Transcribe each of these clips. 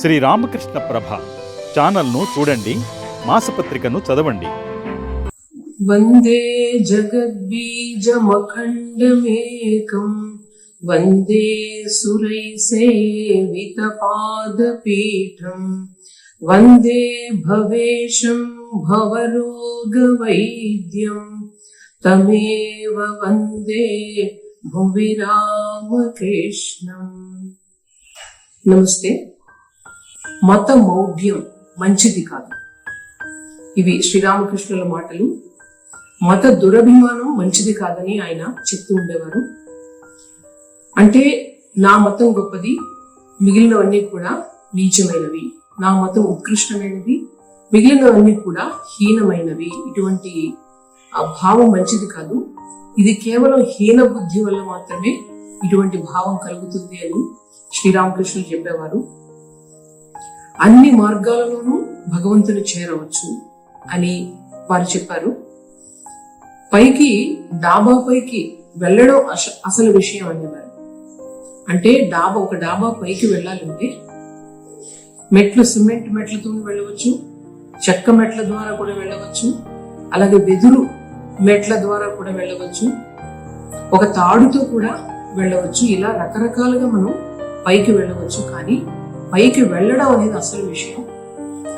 శ్రీ రామకృష్ణ ప్రభ ఛానల్ను చూడండి మాసపత్రికను చదవండి. వందే జగద్బీజమఖండమేకం వందే సురై సేవితపాదపీఠం వందే భవేశం భవరోగవైద్యం తమేవ వందే భువి రామకృష్ణం నమస్తే. మత మౌఢ్యం మంచిది కాదు. ఇవి శ్రీరామకృష్ణుల మాటలు. మత దురభిమానం మంచిది కాదని ఆయన చెప్తూ ఉండేవారు. అంటే నా మతం గొప్పది మిగిలినవన్నీ కూడా నీచమైనవి. నా మతం ఉత్కృష్టమైనది మిగిలినవన్నీ కూడా హీనమైనవి. ఇటువంటి ఆ భావం మంచిది కాదు. ఇది కేవలం హీన బుద్ధి వల్ల మాత్రమే ఇటువంటి భావం కలుగుతుంది అని శ్రీరామకృష్ణులు చెప్పేవారు. అన్ని మార్గాలలోనూ భగవంతుని చేరవచ్చు అని వారు చెప్పారు. పైకి డాబా పైకి వెళ్ళడం అసలు విషయం అనేవారు అంటే డాబా ఒక డాబా పైకి వెళ్ళాలంటే మెట్లు సిమెంట్ మెట్లతో వెళ్ళవచ్చు చెక్క మెట్ల ద్వారా కూడా వెళ్ళవచ్చు అలాగే వెదురు మెట్ల ద్వారా కూడా వెళ్ళవచ్చు ఒక తాడుతో కూడా వెళ్ళవచ్చు. ఇలా రకరకాలుగా మనం పైకి వెళ్ళవచ్చు కానీ పైకి వెళ్ళడం అనేది అసలు విషయం.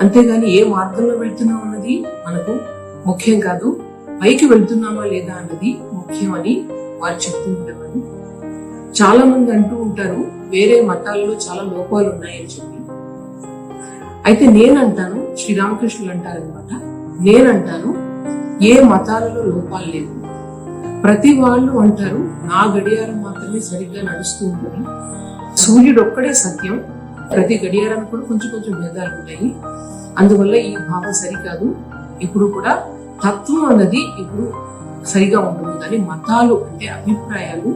అంతేగాని ఏ మార్గంలో వెళ్తున్నాం అన్నది మనకు ముఖ్యం కాదు. పైకి వెళ్తున్నామా లేదా అన్నది ముఖ్యం అని వారు చెప్తూ ఉండేవారు. చాలా మంది అంటూ ఉంటారు వేరే మతాల్లో చాలా లోపాలు ఉన్నాయని చెప్పి. అయితే నేనంటాను శ్రీరామకృష్ణులు అంటారనమాట నేనంటాను ఏ మతాలలో లోపాలు లేవు. ప్రతి వాళ్ళు అంటారు నా గడియారం మాత్రమే సరిగ్గా నడుస్తూ ఉంటుంది సూర్యుడు ఒక్కడే సత్యం ప్రతి గడియారానికి కూడా కొంచెం కొంచెం భేదాలు ఉంటాయి. అందువల్ల ఈ భావం సరికాదు. ఇప్పుడు కూడా తత్వం అన్నది ఇప్పుడు సరిగా ఉంటుంది కానీ మతాలు అంటే అభిప్రాయాలు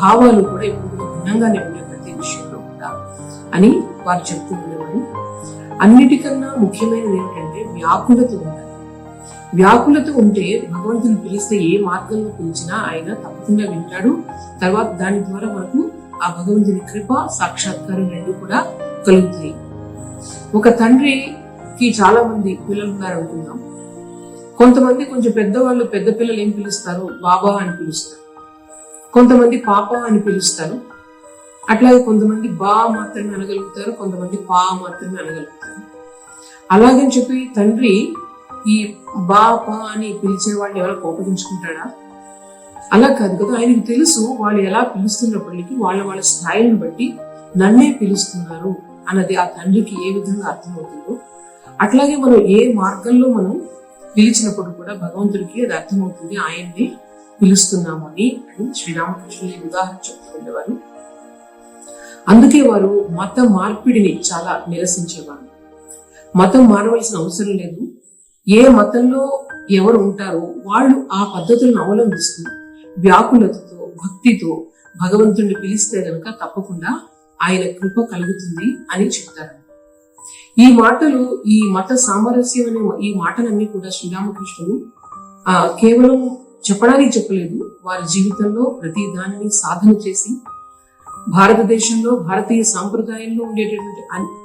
భావాలు కూడా ఇప్పుడు కూడా భిన్నంగానే ఉండే ప్రతి విషయంలో కూడా అని వారు చెప్తూ ఉండేవారు. అన్నిటికన్నా ముఖ్యమైనది ఏమిటంటే వ్యాకులత ఉండాలి. వ్యాకులత ఉంటే భగవంతుని పిలిస్తే ఏ మార్గంలో పిలిచినా ఆయన తప్పకుండా వింటాడు. తర్వాత దాని ద్వారా మనకు ఆ భగవంతుని కృప సాక్షాత్కారం రెండు కూడా కలుగుతాయి. ఒక తండ్రికి చాలా మంది పిల్లలు ఉన్నారు అనుకుందాం. కొంతమంది కొంచెం పెద్దవాళ్ళు పెద్ద పిల్లలు ఏం పిలుస్తారు? బాబా అని పిలుస్తారు. కొంతమంది పాప అని పిలుస్తారు. అట్లాగే కొంతమంది బా మాత్రమే అనగలుగుతారు కొంతమంది పా మాత్రమే అనగలుగుతారు. అలాగని చెప్పి తండ్రి ఈ బా పా అని పిలిచే వాళ్ళని ఎవరో కోపగించుకుంటాడా? అలా కాదు కదా ఆయనకు తెలుసు వాళ్ళు ఎలా పిలుస్తున్నప్పటికీ వాళ్ళ వాళ్ళ స్థాయిని బట్టి నన్నే పిలుస్తున్నారు. అన్నది ఆ తండ్రికి ఏ విధంగా అర్థమవుతుందో అట్లాగే మనం ఏ మార్గంలో మనం పిలిచినప్పుడు కూడా భగవంతుడికి అది అర్థమవుతుంది ఆయన్ని పిలుస్తున్నాము అని అని శ్రీరామకృష్ణుని ఉదాహరణ చెప్తూ ఉండేవారు. అందుకే వారు మత మార్పిడిని చాలా నిరసించేవారు. మతం మారవలసిన అవసరం లేదు. ఏ మతంలో ఎవరు ఉంటారో వాళ్ళు ఆ పద్ధతులను అవలంబిస్తూ వ్యాకులతతో భక్తితో భగవంతుణ్ణి పిలిస్తే గనక తప్పకుండా ఆయన కృప కలుగుతుంది అని చెప్తారు. ఈ మాటలు ఈ మత సామరస్యం అనే ఈ మాటలన్నీ కూడా శ్రీరామకృష్ణుడు ఆ కేవలం చెప్పడానికి చెప్పలేదు. వారి జీవితంలో ప్రతి దానిని సాధన చేసి భారతదేశంలో భారతీయ సాంప్రదాయంలో ఉండేటటువంటి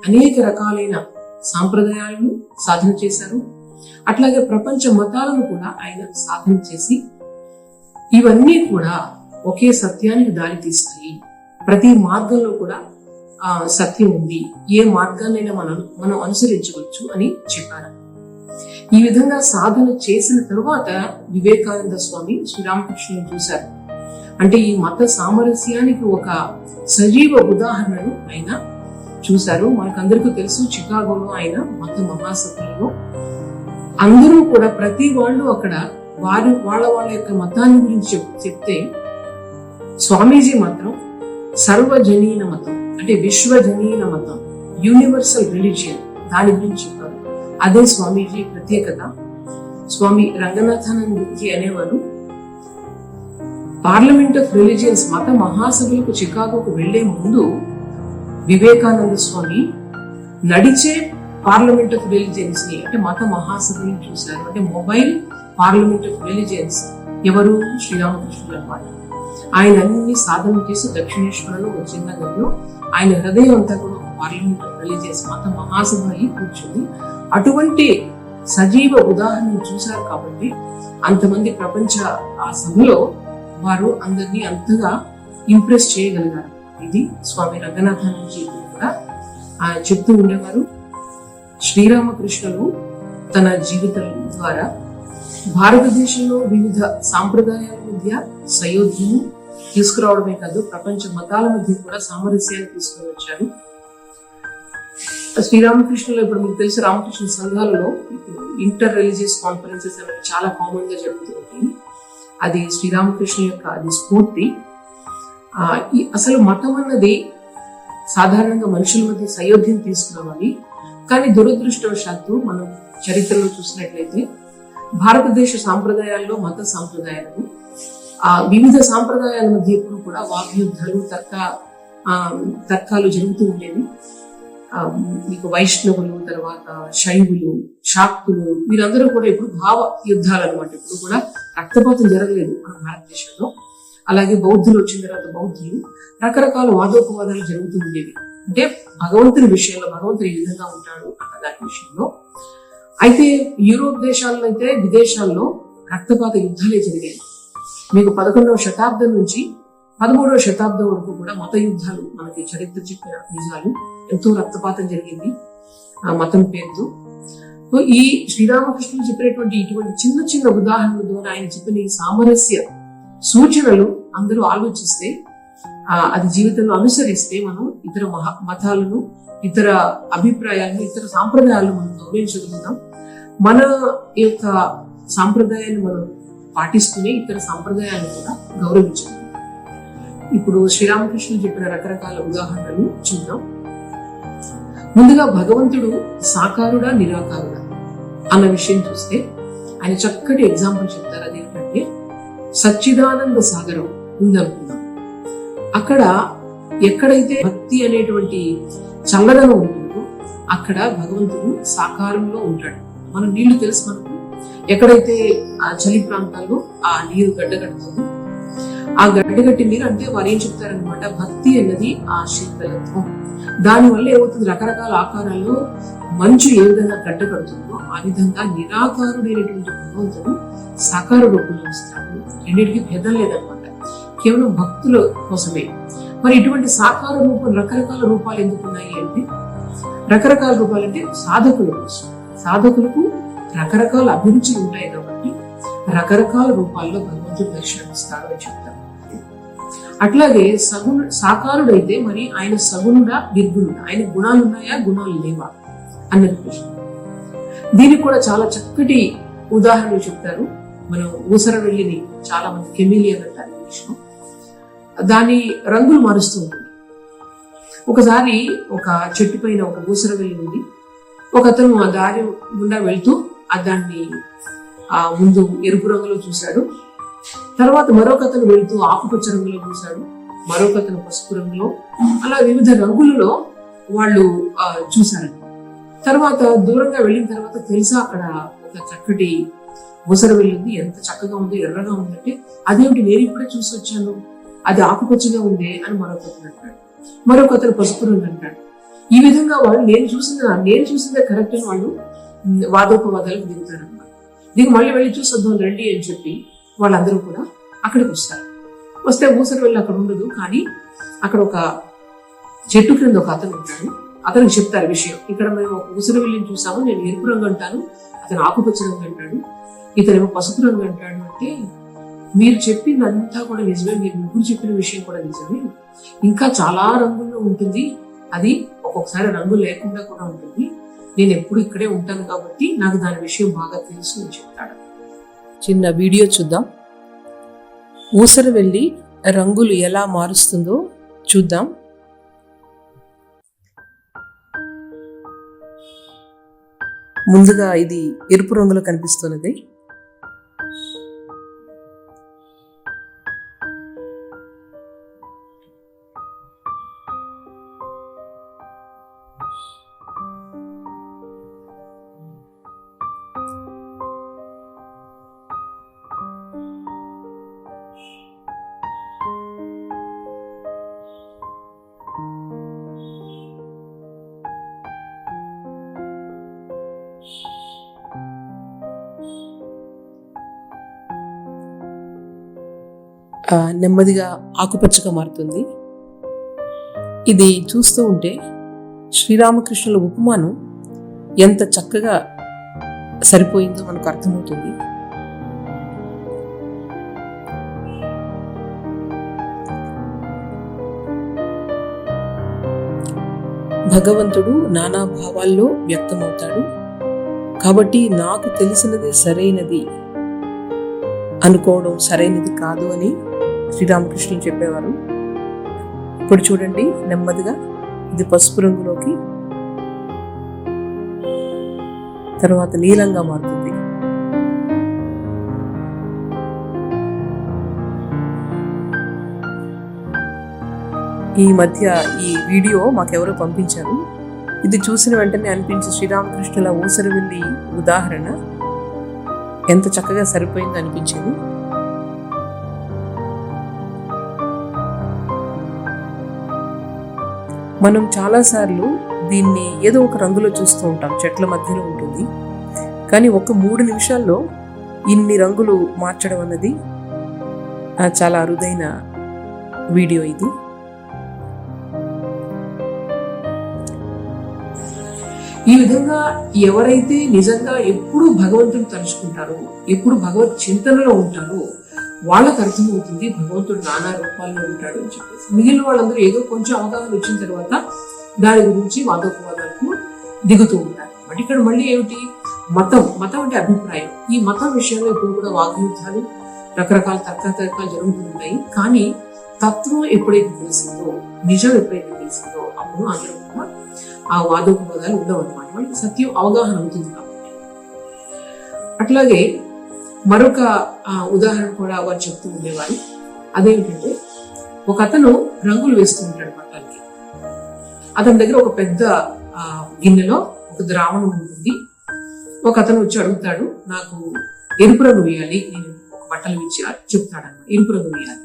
అనేక రకాలైన సాంప్రదాయాలను సాధన చేశారు. అట్లాగే ప్రపంచ మతాలను కూడా ఆయన సాధన చేసి ఇవన్నీ కూడా ఒకే సత్యానికి దారి తీస్తాయి ప్రతి మార్గంలో కూడా ఆ సత్యం ఉంది. ఏ మార్గాన్నైనా మనం మనం అనుసరించవచ్చు అని చెప్పారు. ఈ విధంగా సాధన చేసిన తరువాత వివేకానంద స్వామి శ్రీరామకృష్ణుని చూశారు. అంటే ఈ మత సామరస్యానికి ఒక సజీవ ఉదాహరణను ఆయన చూశారు. మనకందరికీ తెలుసు చికాగోలో ఆయన మత మహాసభలలో అందరూ కూడా ప్రతి వాళ్ళు అక్కడ వారి వాళ్ళ వాళ్ళ యొక్క మతాన్ని గురించి చెప్- చెప్తే స్వామీజీ మాత్రం సర్వజనీన మతం అంటే విశ్వజనీన మతం యూనివర్సల్ రిలీజియన్ దాని గురించి చెప్పారు. అదే స్వామీజీ ప్రత్యేకత. స్వామి రంగనాథానందజీ అనేవారు పార్లమెంట్ ఆఫ్ రిలీజియన్స్ మత మహాసభలకు చికాగోకు వెళ్ళే ముందు వివేకానంద స్వామి నడిచే పార్లమెంట్ ఆఫ్ రిలీజియన్స్ని అంటే మత మహాసభని చూశారు. అంటే మొబైల్ పార్లమెంట్ ఆఫ్ రిలీజియన్స్ ఎవరు? శ్రీరామకృష్ణుడు అనమాట ఆయన అన్ని సాధన చేసి దక్షిణేశ్వరంలో ఒక చిన్న గదిలో ఆయన హృదయం అంతా కూడా ఒక పార్లమెంట్ రిలీజియస్ మత మహాసభ అయి కూర్చుంది అటువంటి సజీవ ఉదాహరణ చూశారు కాబట్టి అంతమంది ప్రపంచ ఆ సభలో వారు అందరినీ అంతగా ఇంప్రెస్ చేయగలిగారు. ఇది స్వామి రంగనాథానందజీ కూడా ఆయన చెప్తూ ఉండేవారు. శ్రీరామకృష్ణులు తన జీవితం ద్వారా భారతదేశంలో వివిధ సాంప్రదాయాల మధ్య సయోధ్యము తీసుకురావడమే కాదు ప్రపంచ మతాల మధ్య కూడా సామరస్యాన్ని తీసుకుని వచ్చారు. శ్రీరామకృష్ణులు ఇప్పుడు మీకు తెలిసి రామకృష్ణ సంఘాలలో ఇప్పుడు ఇంటర్ రిలీజియస్ కాన్ఫరెన్సెస్ అనేవి చాలా కామన్గా జరుగుతుంటాయి. అది శ్రీరామకృష్ణ యొక్క అది స్ఫూర్తి. ఆ, ఈ అసలు మతం అన్నది సాధారణంగా మనుషుల మధ్య సయోధ్యం తీసుకురావాలి. కానీ దురదృష్టవశాత్తు మనం చరిత్రలో చూసినట్లయితే భారతదేశ సాంప్రదాయాల్లో మత సాంప్రదాయాలు ఆ వివిధ సాంప్రదాయాల మధ్య ఎప్పుడు కూడా వాగ్యుద్ధాలు తర్క ఆ, తర్కాలు జరుగుతూ ఉండేవి. మీకు వైష్ణవులు తర్వాత శైవులు శాక్తులు వీరందరూ కూడా ఇప్పుడు భావ యుద్ధాలు అనమాట ఇప్పుడు కూడా రక్తపాతం జరగలేదు మన భారతదేశంలో. అలాగే బౌద్ధులు వచ్చిన తర్వాత బౌద్ధులు రకరకాల వాదోపవాదాలు జరుగుతూ ఉండేవి. అంటే భగవంతుని విషయంలో భగవంతుడు ఏ విధంగా ఉంటాడు అన్న దాని విషయంలో అయితే యూరోప్ దేశాల్లో అయితే విదేశాల్లో రక్తపాత యుద్ధాలే జరిగాయి. మీకు పదకొండవ శతాబ్దం నుంచి పదమూడవ శతాబ్దం వరకు కూడా మత యుద్ధాలు మనకి చరిత్ర చెప్పిన నిజాలు ఎంతో రక్తపాతం జరిగింది. ఆ మతం పేరుతో. సో ఈ శ్రీరామకృష్ణుడు చెప్పినటువంటి ఇటువంటి చిన్న చిన్న ఉదాహరణల ద్వారా ఆయన చెప్పిన ఈ సామరస్య సూచనలు అందరూ ఆలోచిస్తే ఆ, అది జీవితంలో అనుసరిస్తే మనం ఇతర మహా మతాలను ఇతర అభిప్రాయాలను ఇతర సాంప్రదాయాలను మనం గౌరవించగలుగుతాం. మన యొక్క సాంప్రదాయాన్ని మనం పాటిస్తూనే ఇతర సాంప్రదాయాలను కూడా గౌరవించాలి. ఇప్పుడు శ్రీరామకృష్ణుడు చెప్పిన రకరకాల ఉదాహరణలు చూద్దాం. ముందుగా భగవంతుడు సాకారుడా నిరాకారుడా అన్న విషయం చూస్తే ఆయన చక్కటి ఎగ్జాంపుల్ చెప్తారు. అదేంటంటే సచ్చిదానంద సాగరం ఉందనుకుందాం. అక్కడ ఎక్కడైతే భక్తి అనేటువంటి చల్లదనం ఉంటుందో అక్కడ భగవంతుడు సాకారంలో ఉంటాడు. మనం నీళ్ళు తెలుసు మనకు ఎక్కడైతే ఆ చలి ప్రాంతాల్లో ఆ నీరు గడ్డగడుతుంది ఆ గడ్డగట్టి నీరు అంటే వారు ఏం చెప్తారనమాట భక్తి అన్నది ఆ శీతలత్వం దాని వల్ల ఏమవుతుంది? రకరకాల ఆకారాల్లో మంచు ఏ విధంగా గడ్డగడుతుందో ఆ విధంగా నిరాకారుడైనటువంటి భగవంతుడు సాకార రూపంలో వస్తాడు. రెండింటికి భేదం లేదనమాట కేవలం భక్తుల కోసమే. మరి ఇటువంటి సాకార రూపం రకరకాల రూపాలు ఎందుకు ఉన్నాయి అంటే రకరకాల రూపాలు అంటే సాధకుల కోసం. సాధకులకు రకరకాల అభిరుచులు ఉంటాయి కాబట్టి రకరకాల రూపాల్లో భగవంతుడు దర్శనమిస్తాడు అని చెప్తారు. అట్లాగే సగుణ సాకారుడైతే మరి ఆయన సగుణుడా నిర్గుణుడా? ఆయన గుణాలు ఉన్నాయా? గుణాలు లేవా? అన్నది ప్రశ్న. దీనికి కూడా చాలా చక్కటి ఉదాహరణలు చెప్తారు. మనం ఊసర వెళ్ళిని చాలా మంది కెమిలియన్ అంటారు విషయం. దాని రంగులు మారుస్తూ ఉంటుంది. ఒకసారి ఒక చెట్టు పైన ఒక ఊసర వెళ్ళి ఉంది. ఒకతను ఆ దారి గుండా వెళ్తూ ఆ దాన్ని ఆ ముందు ఎరుపు రంగులో చూశాడు. తర్వాత మరొక అతను వెళ్తూ ఆకుపచ్చ రంగులో చూశాడు. మరొక అతను పసుపు రంగులో అలా వివిధ రంగులలో వాళ్ళు ఆ, చూశారు తర్వాత దూరంగా వెళ్ళిన తర్వాత తెలుసా అక్కడ ఒక చక్కటి ఊసర వెళ్ళింది ఎంత చక్కగా ఉందో ఎర్రగా ఉందంటే అదేమిటి నేను ఇప్పుడే చూసి వచ్చాను. అది ఆకుపచ్చగా ఉంది అని మరొక అతను అంటాడు. మరొక అతను పసుపు రంగు అంటాడు. ఈ విధంగా వాళ్ళు నేను చూసిన నేను చూసిందే కరెక్ట్ అని వాళ్ళు వాదోపవాదాలకు దిగుతారు అనమాట మళ్ళీ వెళ్ళి చూసొద్దాం రండి అని చెప్పి వాళ్ళందరూ కూడా అక్కడికి వస్తారు. వస్తే ఊసరి వెళ్ళి అక్కడ ఉండదు కానీ అక్కడ ఒక చెట్టు క్రింద ఒక అతను ఉంటాడు. అతనికి చెప్తారు విషయం. ఇక్కడ మేము ఒక ఊసరి వెళ్ళి చూసాము నేను ఎరుపు రంగు అంటాను అతను ఆకుపచ్చ రంగు అంటాడు ఇతనేమో పసుపు రంగు అంటాడు అంటే మీరు చెప్పిందంతా కూడా నిజమే మీరు ముగ్గురు చెప్పిన విషయం కూడా నిజమే. ఇంకా చాలా రంగుల్లో ఉంటుంది. అది ఒక్కొక్కసారి రంగు లేకుండా కూడా ఉంటుంది. నేను ఎప్పుడు ఇక్కడే ఉంటాను కాబట్టి నాకు దాని విషయం బాగా తెలుసు అని చెప్తాడు. చిన్న వీడియో చూద్దాం. ఊసర వెళ్ళి రంగులు ఎలా మారుస్తుందో చూద్దాం. ముందుగా ఇది ఎరుపు రంగులో కనిపిస్తున్నది. నెమ్మదిగా ఆకుపచ్చగా మారుతుంది. ఇది చూస్తూ ఉంటే శ్రీరామకృష్ణుల ఉపమానం ఎంత చక్కగా సరిపోయిందో మనకు అర్థమవుతుంది. భగవంతుడు నానా భావాల్లో వ్యక్తమవుతాడు. కాబట్టి నాకు తెలిసినది సరైనది అనుకోవడం సరైనది కాదు అని శ్రీరామకృష్ణులు చెప్పేవారు. ఇప్పుడు చూడండి నెమ్మదిగా ఇది పసుపు రంగులోకి తర్వాత నీలంగా మారుతుంది. ఈ మధ్య ఈ వీడియో మాకెవరో పంపించారు. ఇది చూసిన వెంటనే అనిపించే శ్రీరామకృష్ణుల వెళ్ళి ఉదాహరణ ఎంత చక్కగా సరిపోయిందో అనిపించింది. మనం చాలాసార్లు దీన్ని ఏదో ఒక రంగులో చూస్తూ ఉంటాం చెట్ల మధ్యలో ఉంటుంది. కానీ ఒక మూడు నిమిషాల్లో ఇన్ని రంగులు మార్చడం అన్నది చాలా అరుదైన వీడియో ఇది. ఈ విధంగా ఎవరైతే నిజంగా ఎప్పుడు భగవంతుని తలుచుకుంటారో ఎప్పుడు భగవత్ చింతనలో ఉంటారో వాళ్ళకి అర్థమవుతుంది భగవంతుడు నానా రూపాల్లో ఉంటాడు అని చెప్పేసి. మిగిలిన వాళ్ళందరూ ఏదో కొంచెం అవగాహన వచ్చిన తర్వాత దాని గురించి వాదోపవాదాలకు దిగుతూ ఉంటారు. బట్ ఇక్కడ మళ్ళీ ఏమిటి? మతం. మతం అంటే అభిప్రాయం. ఈ మతం విషయంలో ఇప్పుడు కూడా వాగ్యుద్ధాలు రకరకాల తర్కాతర్కాలు జరుగుతూ ఉంటాయి కానీ తత్వం ఎప్పుడైతే తెలిసిందో నిజం ఎప్పుడైతే తెలిసిందో అప్పుడు అందరూ కూడా ఆ వాదోపవాదాలు ఉండవు అనమాట వాళ్ళకి సత్యం అవగాహన అవుతుంది కాబట్టి. అట్లాగే మరొక ఉదాహరణ కూడా వారు చెప్తూ ఉండేవారు. అదేమిటంటే ఒక అతను రంగులు వేస్తూ ఉంటాడు బట్టలకి అతని దగ్గర ఒక పెద్ద ఆ, గిన్నెలో ఒక ద్రావణం ఉంటుంది. ఒక అతను వచ్చి అడుగుతాడు నాకు ఎరుపు రంగు వేయాలి నేను ఒక బట్టలు ఇచ్చి చెప్తాడు ఎరుపు రంగు వేయాలి.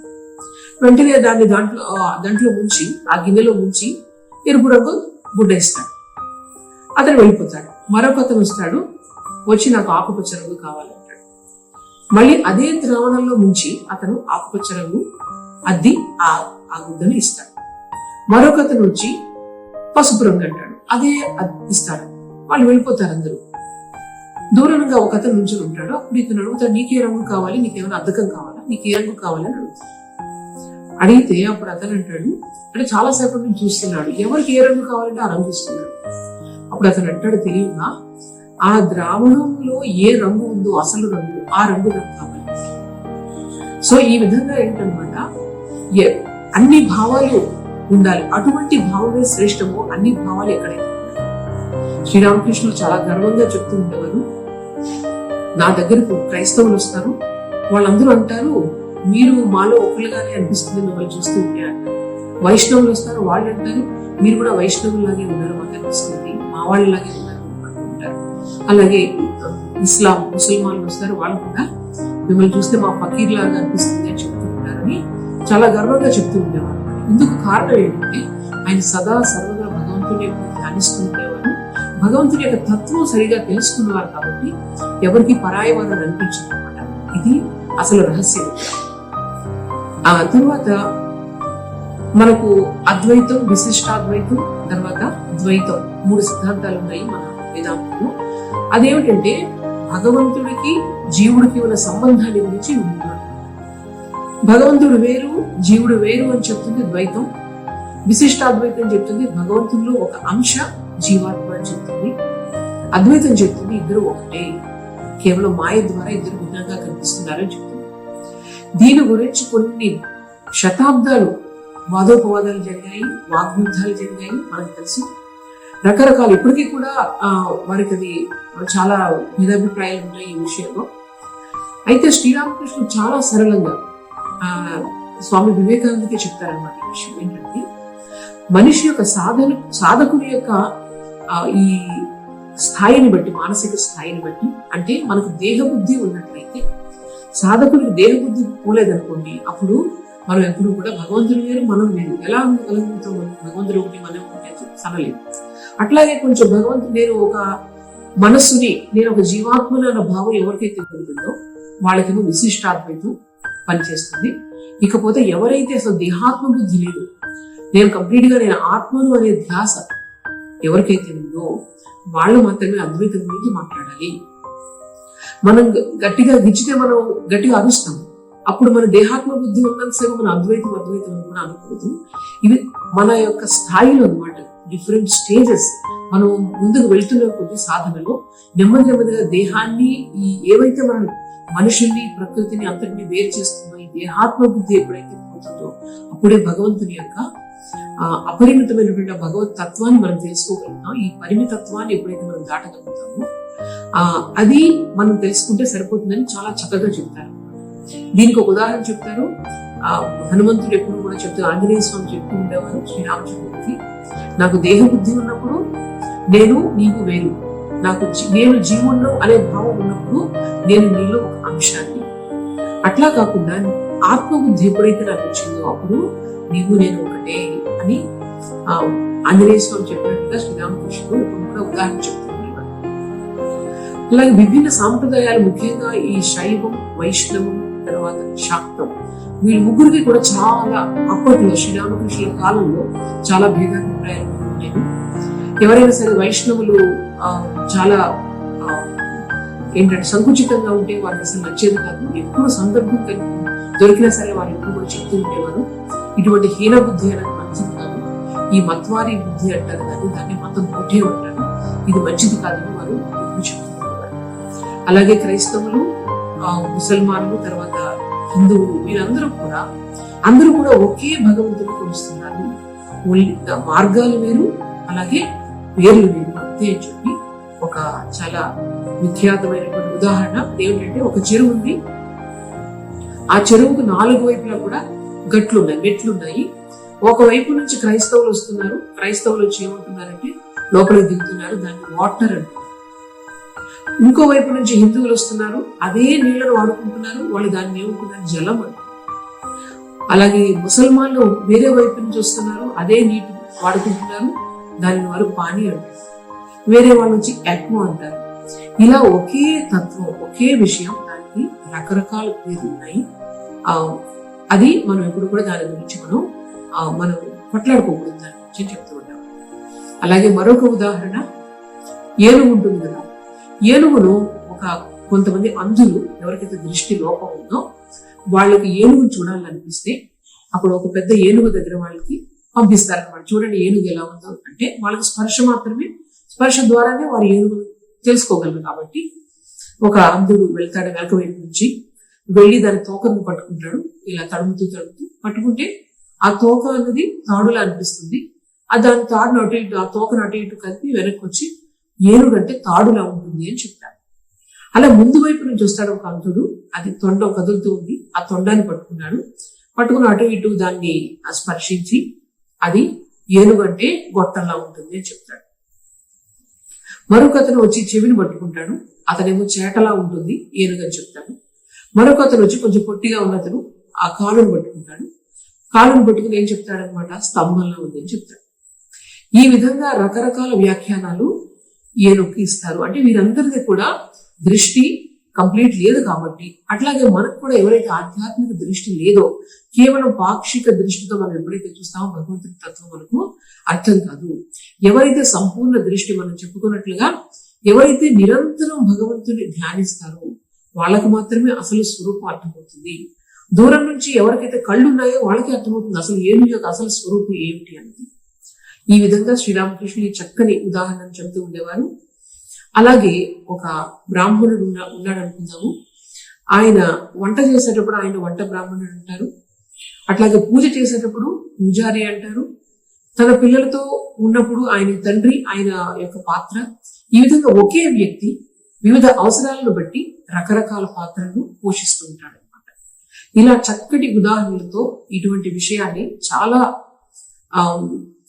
వెంటనే దాన్ని దాంట్లో దాంట్లో ముంచి ఆ గిన్నెలో ముంచి ఎరుపు రంగు గుడ్డేస్తాడు. అతను వెళ్ళిపోతాడు. మరొక అతను వస్తాడు వచ్చి నాకు ఆకుపచ్చ రంగు కావాలి. మళ్ళీ అదే ద్రావణంలో ముంచి అతను ఆకుపచ్చ రంగు అద్ది ఆ ఆ గుడ్డను ఇస్తాడు. మరొక అతను వచ్చి పసుపు రంగు అంటాడు. అదే ఇస్తాడు. వాళ్ళు వెళ్ళిపోతారు అందరూ. దూరంగా ఒక అతను నుంచి ఉంటాడు. అప్పుడు ఇతను అడుగుతాడు నీకే రంగు కావాలి? నీకేమైనా అద్దకం కావాలా? నీకు ఏ రంగు కావాలని అడుగుతాడు. అడిగితే అప్పుడు అతను అంటాడు అంటే చాలా సేపటి నుంచి చూస్తున్నాడు. ఎవరికి ఏ రంగు కావాలంటే ఆ రంగు ఇస్తున్నాడు. అప్పుడు అతను అంటాడు తెలియదా? ఆ ద్రావణంలో ఏ రంగు ఉందో అసలు రంగు ఆ రంగు నాకు కావాలి సో ఈ విధంగా ఏంటనమాట? అన్ని భావాలు ఉండాలి. అటువంటి భావమే శ్రేష్టము. అన్ని భావాలు ఎక్కడైతే శ్రీరామకృష్ణుడు చాలా గర్వంగా చెప్తూ ఉండేవారు. నా దగ్గరకు క్రైస్తవులు వస్తారు. వాళ్ళందరూ అంటారు మీరు మాలో ఒకరుగానే అనిపిస్తుంది మిమ్మల్ని చూస్తూ ఉంటే అంటారు. వైష్ణవులు వస్తారు. వాళ్ళు అంటారు మీరు కూడా వైష్ణవులాగే ఉన్నారు మాకు అనిపిస్తుంది. మా వాళ్ళలాగే ఉన్నారు అంటూ ఉంటారు అలాగే ఇస్లాం ముసల్మాన్లు వస్తారు వాళ్ళు కూడా మిమ్మల్ని చూస్తే మా ఫకీర్ లాగా అనిపిస్తుంది అని చెప్తూ ఉంటారని చాలా గర్వంగా చెప్తూ ఉండేవారు ఇందుకు కారణం ఏంటంటే ఆయన సదా సర్వదా భగవంతుని యొక్క ధ్యానిస్తూ ఉండేవారు. భగవంతుని యొక్క తత్వం సరిగా తెలుసుకున్నవారు కాబట్టి ఎవరికి పరాయవాదం అనిపించింది అనమాట ఇది అసలు రహస్యం. ఆ తర్వాత మనకు అద్వైతం విశిష్టాద్వైతం తర్వాత ద్వైతం మూడు సిద్ధాంతాలు ఉన్నాయి మన వేదాంతంలో. అదేమిటంటే భగవంతుడికి జీవుడికి ఉన్న సంబంధాన్ని గురించి వింటున్నాడు భగవంతుడు వేరు జీవుడు వేరు అని చెప్తుంది ద్వైతం. విశిష్టాద్వైతం చెప్తుంది భగవంతుడిలో ఒక అంశ జీవాత్మ అని చెప్తుంది. అద్వైతం చెప్తుంది ఇద్దరు ఒకటే. కేవలం మాయ ద్వారా ఇద్దరు భిన్నంగా కనిపిస్తున్నారని చెప్తుంది. దీని గురించి కొన్ని శతాబ్దాలు వాదోపవాదాలు జరిగాయి వాగ్యుద్ధాలు జరిగాయి మనకు తెలుసు. రకరకాల. ఇప్పటికీ కూడా వారికి అది చాలా భేదాభిప్రాయాలు ఉన్నాయి ఈ విషయంలో. అయితే శ్రీరామకృష్ణుడు చాలా సరళంగా స్వామి వివేకానందకే చెప్తారన్నమాట ఈ విషయం ఏంటంటే మనిషి యొక్క సాధన సాధకుని యొక్క ఈ స్థాయిని బట్టి మానసిక స్థాయిని బట్టి అంటే మనకు దేహబుద్ధి ఉన్నట్లయితే సాధకునికి దేహబుద్ధి పోలేదనుకోండి అప్పుడు మనం ఎప్పుడు కూడా భగవంతుడు వేరు మనం వేరు ఎలా ఉండగలుగుతాం భగవంతుడు ఒకటి మనం ఒకటి అని అనలేదు అట్లాగే కొంచెం భగవంతుడు నేను ఒక మనస్సుని నేను ఒక జీవాత్మను అన్న భావం ఎవరికైతే కలుగుతుందో వాళ్ళకేమో విశిష్టాద్వైతం పనిచేస్తుంది. ఇకపోతే ఎవరైతే అసలు దేహాత్మ బుద్ధి లేదు నేను కంప్లీట్గా నేను ఆత్మను అనే ధ్యాస ఎవరికైతే ఉందో వాళ్ళు మాత్రమే అద్వైతం గురించి మాట్లాడాలి. మనం గట్టిగా గిచ్చితే మనం గట్టిగా అరుస్తాం. అప్పుడు మన దేహాత్మ బుద్ధి ఉన్నంతసేపు మన అద్వైతం అద్వైతం అని కూడా అనుకోదు ఇవి మన యొక్క స్థాయిలో అన్నమాట. డిఫరెంట్ స్టేజెస్ మనం ముందుకు వెళ్తున్న కొద్ది సాధనలో. నెమ్మది నెమ్మదిగా దేహాన్ని ఈ ఏవైతే మనం మనుషుల్ని ప్రకృతిని అంతటిని వేరు చేస్తుందో ఈ దేహాత్మ బుద్ధి ఎప్పుడైతే పోతుందో అప్పుడే భగవంతుని యొక్క ఆ, అపరిమితమైనటువంటి భగవత్ తత్వాన్ని మనం తెలుసుకోగలుగుతాం. ఈ పరిమితత్వాన్ని ఎప్పుడైతే మనం దాటగలుగుతామో ఆ అది మనం తెలుసుకుంటే సరిపోతుందని చాలా చక్కగా చెప్తారు. దీనికి ఒక ఉదాహరణ చెప్తారు ఆ హనుమంతుడు ఎప్పుడు కూడా చెప్తూ ఆంజనేయ స్వామి చెప్తూ ఉండేవారు శ్రీరామచంద్రుడికి. నాకు దేహ బుద్ధి ఉన్నప్పుడు నేను నీకు వేరు. నాకు నేను జీవుణ్ణు అనే భావం ఉన్నప్పుడు నేను నీలో ఒక అంశాన్ని. అట్లా కాకుండా ఆత్మబుద్ధి ఎప్పుడైతే నాకు వచ్చిందో అప్పుడు నీవు నేను ఒకటే అని ఆ, ఆంజనేయ స్వామి చెప్పినట్టుగా శ్రీరామకృష్ణుడు ఇప్పుడు కూడా ఉదాహరణ చెప్తున్నాడు అలాగే విభిన్న సాంప్రదాయాలు ముఖ్యంగా ఈ శైవం వైష్ణవం తర్వాత శాక్తం వీళ్ళ ముగ్గురికి కూడా చాలా అప్పట్లో శ్రీరామకృష్ణుల కాలంలో చాలా భేదాభిప్రాయాలు ఉండేవి. ఎవరైనా సరే వైష్ణవులు ఆ, చాలా ఏంటంటే సంకుచితంగా ఉంటే వారికి అసలు నచ్చేది కాదు. ఎప్పుడు సందర్భం దొరికినా సరే వారు ఎప్పుడు కూడా చెప్తూ ఉండేవారు. ఇటువంటి హీన బుద్ధి అనేది మంచిది కాదు. ఈ మత్వారి బుద్ధి అంటారు దాన్ని దాన్ని మతం కొట్టే ఉంటారు ఇది మంచిది కాదని వారు ఎప్పుడు చెప్తూ ఉండేవారు. అలాగే క్రైస్తవులు ఆ, ముసల్మాన్లు తర్వాత హిందువు వీరందరూ కూడా అందరూ కూడా ఒకే భగవంతుని కొలుస్తున్నారు. మార్గాలు వేరు అలాగే పేర్లు వేరు. అంతే అని చెప్పి ఒక చాలా విఖ్యాతమైనటువంటి ఉదాహరణ. ఏమిటంటే ఒక చెరువు ఉంది. ఆ చెరువుకు నాలుగు వైపులా కూడా గట్లు ఉన్నాయి మెట్లు ఉన్నాయి. ఒక వైపు నుంచి క్రైస్తవులు వస్తున్నారు. క్రైస్తవులు వచ్చి ఏమంటున్నారంటే లోపలికి దిగుతున్నారు. దాన్ని వాటర్ అంటారు. ఇంకో వైపు నుంచి హిందువులు వస్తున్నారు అదే నీళ్ళను వాడుకుంటున్నారు వాళ్ళు దాన్ని ఏమంటున్నారు? జలం అంటారు అలాగే ముసల్మాన్లు వేరే వైపు నుంచి వస్తున్నారు అదే నీటి వాడుకుంటున్నారు దానిని వారు పానీ అంటారు వేరే వాళ్ళు వచ్చి ఎక్మో అంటారు. ఇలా ఒకే తత్వం ఒకే విషయం దానికి రకరకాల పేర్లు ఉన్నాయి. ఆ, అది మనం ఎప్పుడు కూడా దాని గురించి మనం మనం కొట్లాడుకోకూడదు దాని గురించి చెప్తూ ఉంటాం. అలాగే మరొక ఉదాహరణ ఏనుగు ఉంటుంది కదా ఏనుగును ఒక కొంతమంది అంధులు ఎవరికైతే దృష్టి లోపం ఉందో వాళ్ళకి ఏనుగును చూడాలనిపిస్తే అప్పుడు ఒక పెద్ద ఏనుగు దగ్గర వాళ్ళకి పంపిస్తారన్నమాట చూడండి ఏనుగు ఎలా ఉందో అంటే వాళ్ళకి స్పర్శ మాత్రమే స్పర్శ ద్వారానే వారు ఏనుగును తెలుసుకోగలరు కాబట్టి ఒక అంధుడు వెళ్తాడు వెనక వైపు నుంచి వెళ్ళి దాని తోకను పట్టుకుంటాడు ఇలా తడుముతూ తడుముతూ పట్టుకుంటే ఆ తోక అనేది తాడులా అనిపిస్తుంది. ఆ దాని తాడును అటు ఇటు ఆ తోకను అటు ఇటు కలిపి వెనక్కి వచ్చి ఏనుగు అంటే తాడులా ఉంటుంది అని చెప్తాడు అలా ముందు వైపు నుంచి వస్తాడు ఒక అంతుడు అది తొండ కదులుతూ ఉంది. ఆ తొండాన్ని పట్టుకున్నాడు. పట్టుకుని అటు ఇటు దాన్ని స్పర్శించి అది ఏనుగంటే గొట్టంలా ఉంటుంది అని చెప్తాడు. మరొక అతను వచ్చి చెవిని పట్టుకుంటాడు. అతనేమో చేటలా ఉంటుంది ఏనుగని అని చెప్తాడు. మరొక అతను వచ్చి కొంచెం పొట్టిగా ఉన్న అతను ఆ కాలును పట్టుకుంటాడు. కాలును పట్టుకుని ఏం చెప్తాడనమాట స్తంభంలో ఉంది అని చెప్తాడు. ఈ విధంగా రకరకాల వ్యాఖ్యానాలు ఏనుగుకి ఇస్తారు? అంటే వీరందరిది కూడా దృష్టి కంప్లీట్ లేదు కాబట్టి. అట్లాగే మనకు కూడా ఎవరైతే ఆధ్యాత్మిక దృష్టి లేదో కేవలం పాక్షిక దృష్టితో మనం ఎప్పుడైతే చూస్తామో భగవంతుడి తత్వం మనకు అర్థం కాదు. ఎవరైతే సంపూర్ణ దృష్టి మనం చెప్పుకున్నట్లుగా ఎవరైతే నిరంతరం భగవంతుని ధ్యానిస్తారో వాళ్ళకు మాత్రమే అసలు స్వరూపం అర్థమవుతుంది. దూరం నుంచి ఎవరికైతే కళ్ళు ఉన్నాయో వాళ్ళకి అర్థమవుతుంది అసలు ఏమి యొక్క అసలు స్వరూపం ఏమిటి అనేది ఈ విధంగా శ్రీరామకృష్ణుని చక్కని ఉదాహరణ చెబుతూ ఉండేవారు. అలాగే ఒక బ్రాహ్మణుడు ఉన్నాడు అనుకుందాము ఆయన వంట చేసేటప్పుడు ఆయన వంట బ్రాహ్మణుడు అంటారు. అట్లాగే పూజ చేసేటప్పుడు పూజారి అంటారు. తన పిల్లలతో ఉన్నప్పుడు ఆయన తండ్రి ఆయన యొక్క పాత్ర. ఈ విధంగా ఒకే వ్యక్తి వివిధ అవసరాలను బట్టి రకరకాల పాత్రలను పోషిస్తూ ఉంటాడు అనమాట ఇలా చక్కటి ఉదాహరణలతో ఇటువంటి విషయాన్ని చాలా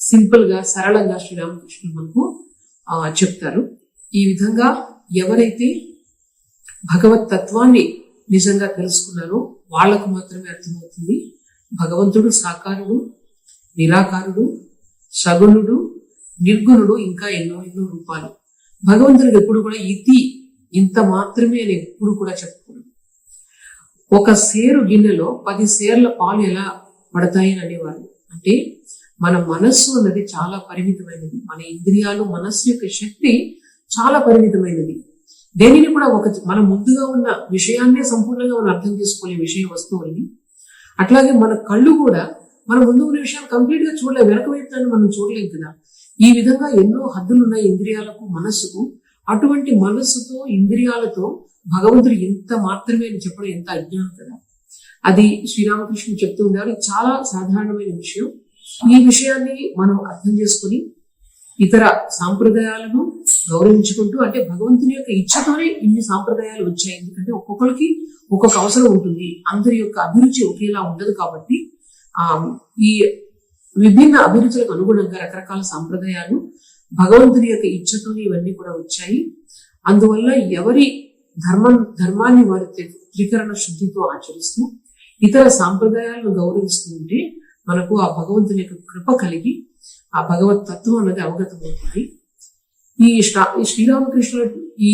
సింపుల్గా సరళంగా శ్రీరామకృష్ణుడు మనకు ఆ, చెప్తారు. ఈ విధంగా ఎవరైతే భగవత్ తత్వాన్ని నిజంగా తెలుసుకున్నారో వాళ్ళకు మాత్రమే అర్థమవుతుంది. భగవంతుడు సాకారుడు నిరాకారుడు సగుణుడు నిర్గుణుడు ఇంకా ఎన్నో ఎన్నో రూపాలు. భగవంతుడికి ఎప్పుడు కూడా ఇది ఇంత మాత్రమే అని ఎప్పుడు కూడా చెప్పుకోడు ఒక సేరు గిన్నెలో పది సేర్ల పాలు ఎలా పడతాయని అనేవారు అంటే మన మనస్సు అన్నది చాలా పరిమితమైనది. మన ఇంద్రియాలు మనస్సు యొక్క శక్తి చాలా పరిమితమైనది. దేనిని కూడా ఒక మన ముందుగా ఉన్న విషయాన్నే సంపూర్ణంగా మనం అర్థం చేసుకోలే విషయ వస్తువుల్ని అట్లాగే మన కళ్ళు కూడా మన ముందు ఉన్న విషయాలు కంప్లీట్గా చూడలే. వెనక వైపు మనం చూడలేం కదా. ఈ విధంగా ఎన్నో హద్దులు ఉన్నాయి ఇంద్రియాలకు మనస్సుకు. అటువంటి మనస్సుతో ఇంద్రియాలతో భగవంతుడు ఎంత మాత్రమే అని చెప్పడం ఎంత అజ్ఞానం కదా. అది శ్రీరామకృష్ణుడు చెప్తూ ఉండేవారు చాలా సాధారణమైన విషయం. ఈ విషయాన్ని మనం అర్థం చేసుకుని ఇతర సాంప్రదాయాలను గౌరవించుకుంటూ అంటే భగవంతుని యొక్క ఇచ్చతోనే ఇన్ని సాంప్రదాయాలు వచ్చాయి. ఎందుకంటే ఒక్కొక్కరికి ఒక్కొక్క అవసరం ఉంటుంది. అందరి యొక్క అభిరుచి ఒకేలా ఉండదు కాబట్టి ఆ ఈ విభిన్న అభిరుచులకు అనుగుణంగా రకరకాల సాంప్రదాయాలు భగవంతుని యొక్క ఇచ్చతోనే ఇవన్నీ కూడా వచ్చాయి. అందువల్ల ఎవరి ధర్మం ధర్మాన్ని వారి త్రికరణ శుద్ధితో ఆచరిస్తూ ఇతర సాంప్రదాయాలను గౌరవిస్తూ ఉంటే మనకు ఆ భగవంతుని యొక్క కృప కలిగి ఆ భగవత్ తత్వం అన్నది అవగతమవుతుంది. ఈ శ్రా ఈ ఈ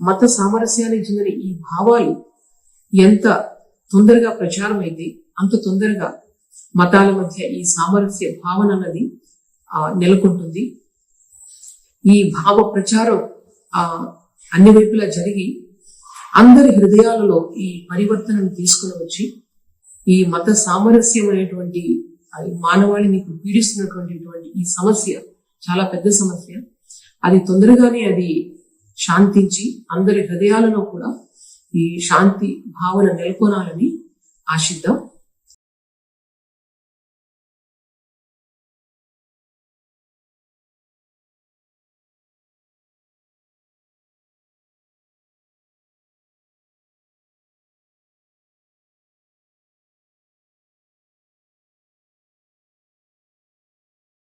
మత సామరస్యానికి చెందిన ఈ భావాలు ఎంత తొందరగా ప్రచారం అయితే అంత తొందరగా మతాల మధ్య ఈ సామరస్య భావన అన్నది ఆ, నెలకొంటుంది. ఈ భావ ప్రచారం ఆ అన్ని వైపులా జరిగి అందరి హృదయాలలో ఈ పరివర్తనను తీసుకుని వచ్చి ఈ మత సామరస్యం అనేటువంటి మానవాళిని పీడిస్తున్నటువంటి ఈ సమస్య చాలా పెద్ద సమస్య. అది తొందరగానే అది శాంతించి అందరి హృదయాలలో కూడా ఈ శాంతి భావన నెలకొనాలని ఆశిద్దాం.